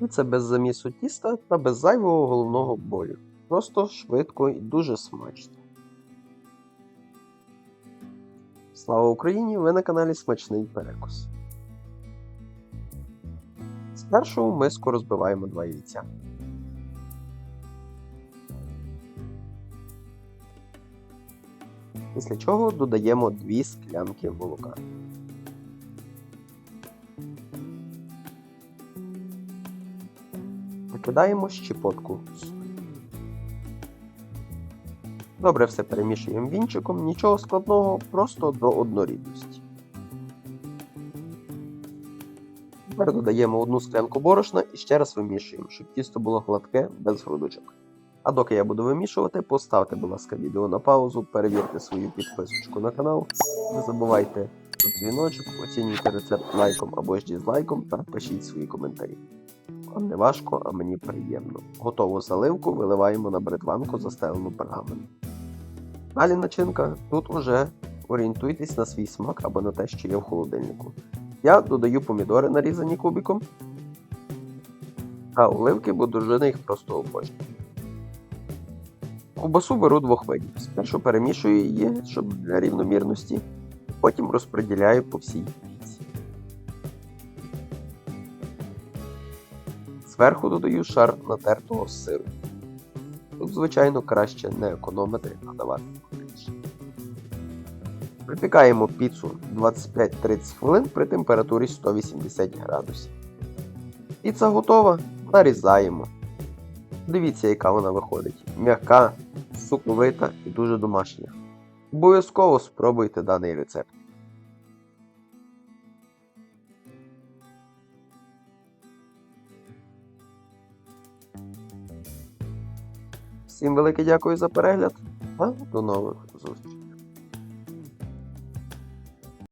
І це без замісу тіста та без зайвого головного болю. Просто швидко і дуже смачно. Слава Україні! Ви на каналі Смачний Перекус. Спершу у миску розбиваємо два яйця. Після чого додаємо 2 склянки молока. Викидаємо щепотку. Добре все перемішуємо вінчиком, нічого складного, просто до однорідності. Тепер додаємо одну склянку борошна і ще раз вимішуємо, щоб тісто було гладке без грудочок. А доки я буду вимішувати, поставте, будь ласка, відео на паузу, перевірте свою підписочку на канал. Не забувайте дзвіночок, оцінюйте рецепт лайком або ж дізлайком та пишіть свої коментарі. Вам не важко, а мені приємно. Готову заливку виливаємо на бритванку, застелену пергаментом. Далі начинка. Тут уже орієнтуйтесь на свій смак або на те, що є в холодильнику. Я додаю помідори, нарізані кубиком. А оливки, бо дружина їх просто обожнює. Ковбасу беру двох видів. Спершу перемішую її, щоб для рівномірності, потім розподіляю по всій Зверху додаю шар натертого сиру. Тут, звичайно, краще не економити, а давати більше. Припікаємо піцу 25-30 хвилин при температурі 180 градусів. Піца готова, нарізаємо. Дивіться, яка вона виходить. М'яка, соковита і дуже домашня. Обов'язково спробуйте даний рецепт. Всім велике дякую за перегляд та до нових зустрічей.